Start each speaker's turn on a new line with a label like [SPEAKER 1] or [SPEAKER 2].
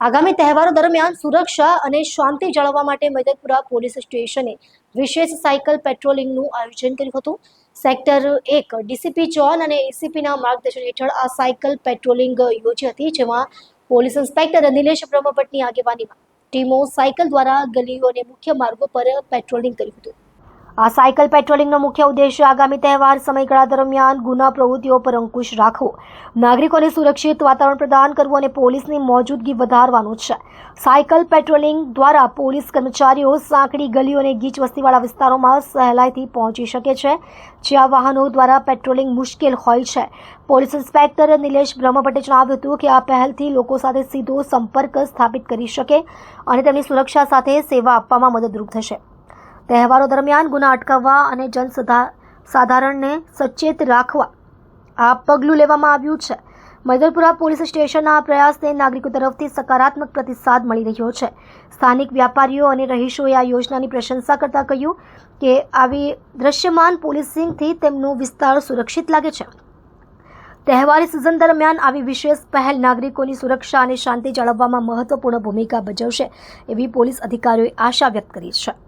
[SPEAKER 1] આગામી તહેવારો દરમિયાન સુરક્ષા અને શાંતિ જાળવવા માટે મૈદતપુરા પોલીસ સ્ટેશને વિશેષ સાયકલ પેટ્રોલિંગનું આયોજન કર્યું હતું. સેક્ટર એક, ડીસીપી જોન અને એસીપીના માર્ગદર્શન હેઠળ આ સાયકલ પેટ્રોલિંગ યોજી હતી, જેમાં પોલીસ ઇન્સ્પેક્ટર નિલેશ બ્રહ્મભટ્ટની આગેવાનીમાં ટીમો સાયકલ દ્વારા ગલીઓ અને મુખ્ય માર્ગો પર પેટ્રોલિંગ કર્યું હતું. આ સાયકલ પેટ્રોલિંગનો મુખ્ય ઉદ્દેશ્ય આગામી તહેવાર સમયગાળા દરમિયાન ગુના પ્રવૃત્તિઓ પર અંકુશ રાખવો. નાગરિકોને સુરક્ષિત વાતાવરણ પ્રદાન કરવું અને પોલીસની મોજૂદગી વધારવાનું છે. સાયકલ પેટ્રોલિંગ દ્વારા પોલીસ કર્મચારીઓ સાંકડી ગલીઓ અને ગીચ વસ્તીવાળા વિસ્તારોમાં સહેલાઈથી પહોંચી શકે છે, જ્યાં વાહનો દ્વારા પેટ્રોલિંગ મુશ્કેલ હોય છે. પોલીસ ઇન્સ્પેક્ટર નિલેશ બ્રહ્મભટ્ટે જણાવ્યું હતું કે આ પહેલથી લોકો સાથે સીધો સંપર્ક સ્થાપિત કરી શકે અને તેમની સુરક્ષા સાથે સેવા આપવામાં મદદરૂપ થશે. તહેવારો દરમિયાન ગુના અટકાવવા અને જન સાધારણને સચેત રાખવા આ પગલું લેવામાં આવ્યું છે. મૈદરપુરા પોલીસ સ્ટેશનના પ્રયાસને નાગરિકો તરફથી સકારાત્મક પ્રતિસાદ મળી રહ્યો છે. સ્થાનિક વ્યાપારીઓ અને રહીશોએ આ યોજનાની પ્રશંસા કરતા કહ્યું કે આવી દ્રશ્યમાન પોલીસિંગથી તેમનો વિસ્તાર સુરક્ષિત લાગે છે. તહેવારી સિઝન દરમિયાન આવી વિશેષ પહેલ નાગરિકોની સુરક્ષા અને શાંતિ જાળવવામાં મહત્વપૂર્ણ ભૂમિકા ભજવશે, એવી પોલીસ અધિકારીઓએ આશા વ્યક્ત કરી છે.